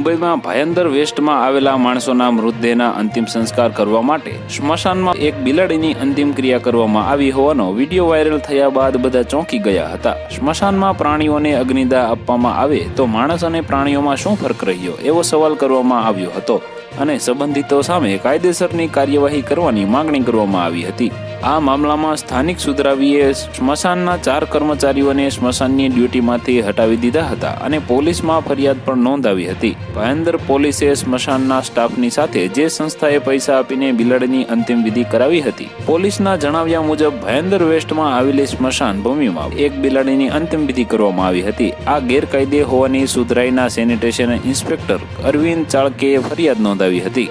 મુંબઈમાં ભયંદર વેસ્ટમાં આવેલા માણસોના મૃતદેહના અંતિમ સંસ્કાર કરવા માટે સ્મશાનમાં એક બિલાડીની અંતિમ ક્રિયા કરવામાં આવી હોવાનો વીડિયો વાયરલ થયા બાદ બધા ચોંકી ગયા હતા. સ્મશાનમાં પ્રાણીઓને અગ્નિદાહ આપવામાં આવે તો માણસ અને પ્રાણીઓમાં શું ફરક રહ્યો એવો સવાલ કરવામાં આવ્યો હતો અને સંબંધિતો સામે કાયદેસરની કાર્યવાહી કરવાની માંગણી કરવામાં આવી હતી. આ મામલામાં સ્થાનિક સુધરાવીએ સ્મશાનના ચાર કર્મચારીઓને સ્મશાનની ડ્યુટીમાંથી હટાવી દીધા હતા અને પોલીસમાં ફરિયાદ પણ નોંધાવી હતી. ભયંદર પોલીસે સ્મશાનના સ્ટાફની સાથે જે સંસ્થાએ પૈસા આપીને બિલાડીની અંતિમ વિધિ કરાવી હતી, પોલીસના જણાવ્યા મુજબ ભયંદર વેસ્ટમાં આવેલી સ્મશાન ભૂમિમાં એક બિલાડીની અંતિમ વિધિ કરવામાં આવી હતી. આ ગેરકાયદે હોવાની સુધરાઈના સેનિટેશન ઇન્સ્પેક્ટર અરવિંદ ચાળકેએ ફરિયાદ નોંધાવી હતી.